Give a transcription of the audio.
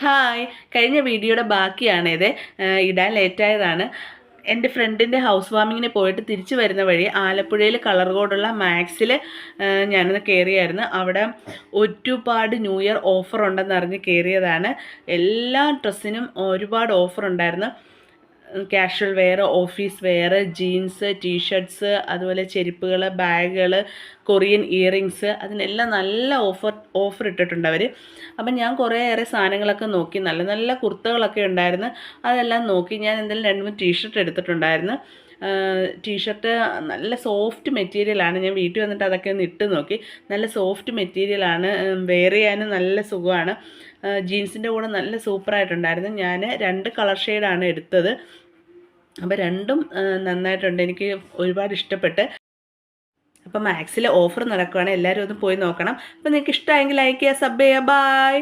Hi. കഴിഞ്ഞ വീഡിയോയുടെ ബാക്കിയാണിത്. ഇടാൻ ലേറ്റായതാണ്. എന്റെ ഫ്രണ്ടിന്റെ ഹൗസ് വാമിങ്ങിന് പോയിട്ട് തിരിച്ചു വരുന്ന വഴി ആലപ്പുഴയിൽ കളർ കോഡുള്ള മാക്സിൽ ഞാനൊന്ന് കയറിയായിരുന്നു അവിടെ ഒരുപാട് ന്യൂ ഇയർ ഓഫർ ഉണ്ടെന്ന് അറിഞ്ഞ് കയറിയതാണ് എല്ലാ ഡ്രസ്സിനും ഒരുപാട് ഓഫർ ഉണ്ടായിരുന്നു. Casual wear office wear jeans T-shirts അതുപോലെ ചെരുപ്പുകൾ ബാഗുകൾ കൊറിയൻ ഇയറിങ്സ് അതിനെല്ലാം നല്ല ഓഫർ ഓഫർ ഇട്ടിട്ടുണ്ട് അവർ അപ്പം ഞാൻ കുറേയേറെ സാധനങ്ങളൊക്കെ നോക്കി നല്ല നല്ല കുർത്തകളൊക്കെ ഉണ്ടായിരുന്നു. അതെല്ലാം നോക്കി ഞാൻ എന്തെങ്കിലും രണ്ട് മൂന്ന് ടീഷർട്ട് എടുത്തിട്ടുണ്ടായിരുന്നു. ടീഷർട്ട് നല്ല സോഫ്റ്റ് മെറ്റീരിയലാണ് ഞാൻ വീട്ടിൽ വന്നിട്ട് അതൊക്കെ ഒന്ന് ഇട്ട് നോക്കി. നല്ല സോഫ്റ്റ് മെറ്റീരിയലാണ് വെയർ ചെയ്യാനും നല്ല സുഖമാണ്. ജീൻസിന്റെ കൂടെ നല്ല സൂപ്പറായിട്ടുണ്ടായിരുന്നു ഞാൻ രണ്ട് കളർ ഷെയ്ഡാണ് എടുത്തത്. അപ്പോൾ രണ്ടും നന്നായിട്ടുണ്ട്. എനിക്ക് ഒരുപാട് ഇഷ്ടപ്പെട്ട്. അപ്പോൾ മാക്സിൽ ഓഫർ നടക്കുകയാണ് എല്ലാവരും ഒന്ന് പോയി നോക്കണം. അപ്പോൾ നിങ്ങൾക്ക് ഇഷ്ടമായെങ്കിൽ ലൈക്ക് ചെയ്യുക സബ് ചെയ്യുക. ബായ്